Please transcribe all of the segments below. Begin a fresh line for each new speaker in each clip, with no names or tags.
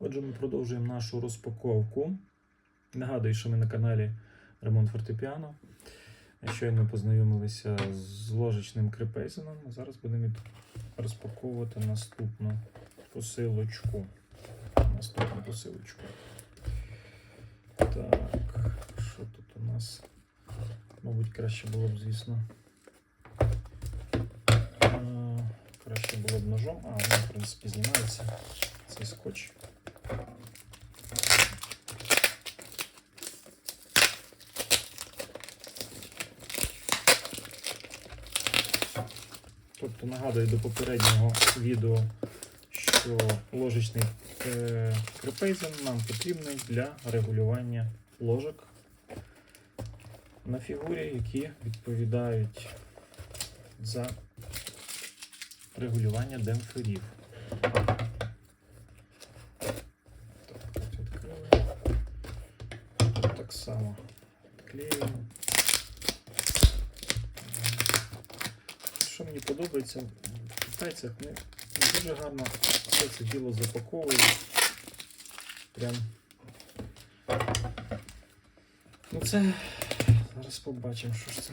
Отже, ми продовжуємо нашу розпаковку. Нагадую, що ми на каналі Ремонт Фортепіано. Щойно познайомилися з ложечним крепезином. Зараз будемо розпаковувати наступну посилочку. Наступну посилочку. Так, що тут у нас? Мабуть, краще було б, звісно. е, Краще було б ножом, а воно, в принципі, знімається. Цей скотч. Тобто нагадую до попереднього відео, що ложечний е, крепейзен нам потрібний для регулювання ложок на фігурі, які відповідають за регулювання демпферів. Що мені подобається, в китайцях вони дуже гарно все це діло запаковують. Прям. Ну це зараз побачимо, що ж це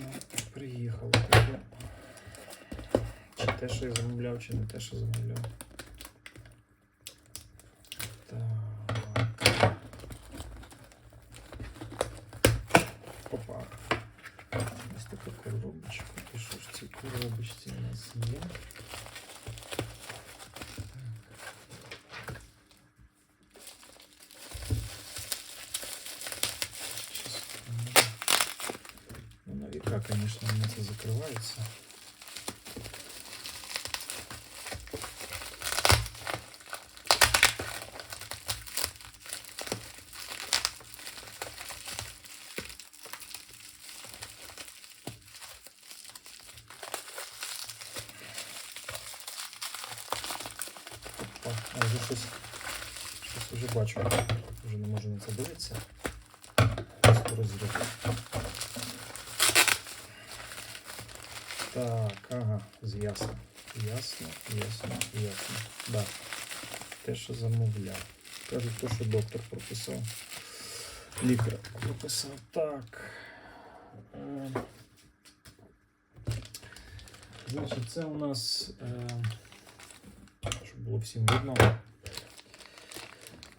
приїхало. Чи те, що я замовляв, чи не те, що замовляв. Так. Опа. Ось така коробочка. І що ж в цій коробочці у нас є? Щас, Ну, на века, конечно, у меня это а вже щось, щось вже бачу. Вже не можу на це дивитися. Просто розрив. Так, ага, ясно. Ясно, ясно, ясно. Да. Те, що замовляв. Кажуть, то, що доктор прописав. Лікар прописав. Так. Е, Значить, це у нас. Е, було всім видно.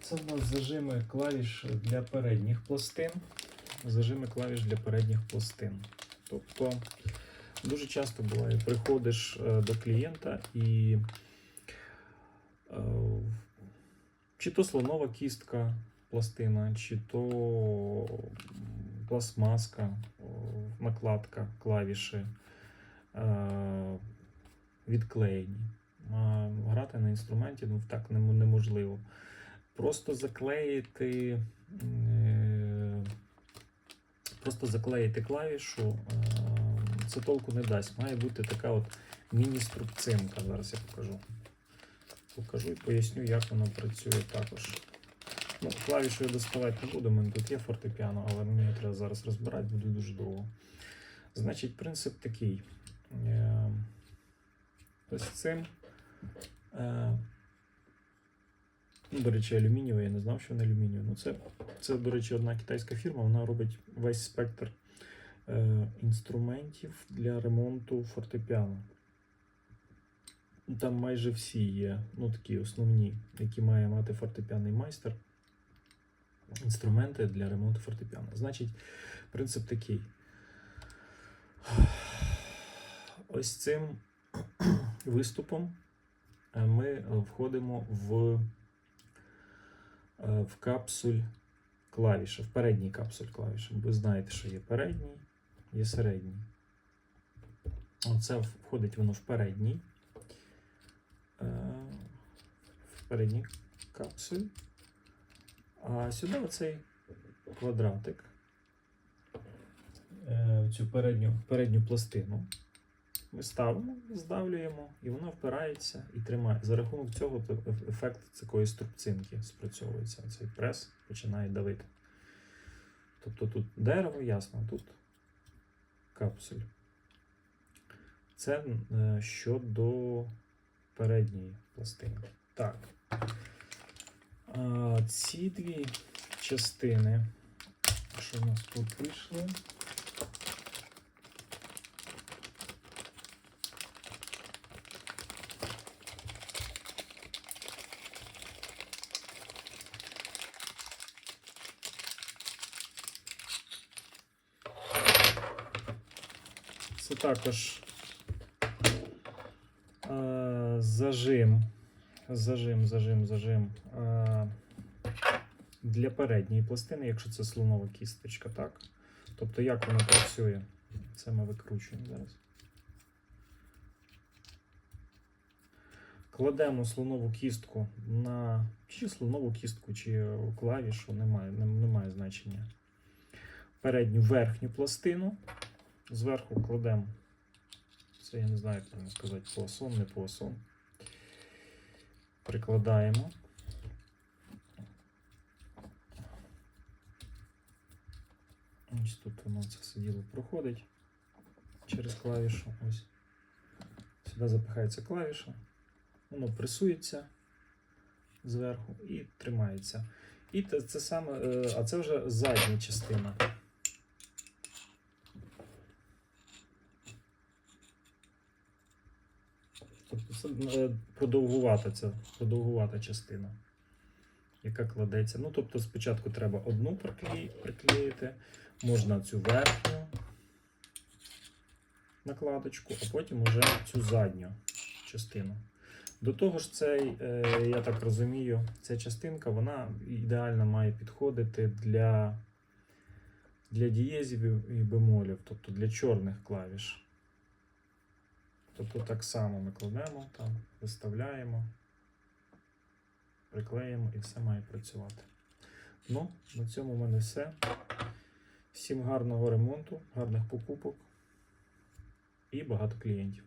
Це у нас зажими клавіш для передніх пластин. Зажими клавіш для передніх пластин. Тобто дуже часто буває, приходиш е, до клієнта і е, чи то слонова кістка пластина, чи то пластмаска, накладка, клавіші е, відклеєні. А грати на інструменті ну, так неможливо. Просто заклеїти. е, Просто заклеїти клавішу, е, це толку не дасть. Має бути така от міні-струбцинка. Зараз я покажу. Покажу і поясню, як вона працює також. Ну, клавішу я доставати не буду, у мене тут є фортепіано, але мені треба зараз розбирати, буде дуже довго. Значить, принцип такий. Е, Ось цим. Е, ну, До речі, алюмінієве, я не знав, що вона алюмінієва. Ну, це, це, до речі, одна китайська фірма, вона робить весь спектр е, інструментів для ремонту фортепіано. Там майже всі є, ну такі основні, які має мати фортепіаний майстер. Інструменти для ремонту фортепіано. Значить, принцип такий. Ось цим виступом ми е, входимо в, е, в капсуль клавіша, в передній капсуль клавіша. Ви знаєте, що є передній, є середній. Оце входить воно в передній. е, В передній капсуль. А сюди оцей квадратик. е, Цю передню, передню пластину ми ставимо, здавлюємо, і воно впирається і тримає. За рахунок цього ефект такої струбцинки спрацьовується. Цей прес починає давити. Тобто тут дерево, ясно, тут капсуль. Це е, щодо передньої пластинки. Так. Ці дві частини, що в нас тут вийшли. Також е, зажим, зажим, зажим, зажим е, для передньої пластини, якщо це слонова кісточка, так? Тобто, як воно працює? Це ми викручуємо зараз. Кладемо слонову кістку на чи слонову кістку, чи клавішу, немає, немає значення. Передню верхню пластину. Зверху кладемо. Це я не знаю, як правильно сказати, полосон, не полосон. Прикладаємо. Ось тут воно це все діло проходить через клавішу. Ось. Сюди запихається клавіша. Воно пресується зверху і тримається. І це саме, е, а це вже задня частина. Тобто це е, продовгувата ця продовгувата частина, яка кладеться. Ну, тобто, спочатку треба одну приклеї, приклеїти, можна цю верхню накладочку, а потім уже цю задню частину. До того ж, цей, е, я так розумію, ця частинка вона ідеально має підходити для, для дієзів і бемолів, тобто для чорних клавіш. Тобто так само ми кладемо там, виставляємо, приклеїмо і все має працювати. Ну, на цьому в мене все. Всім гарного ремонту, гарних покупок і багато клієнтів.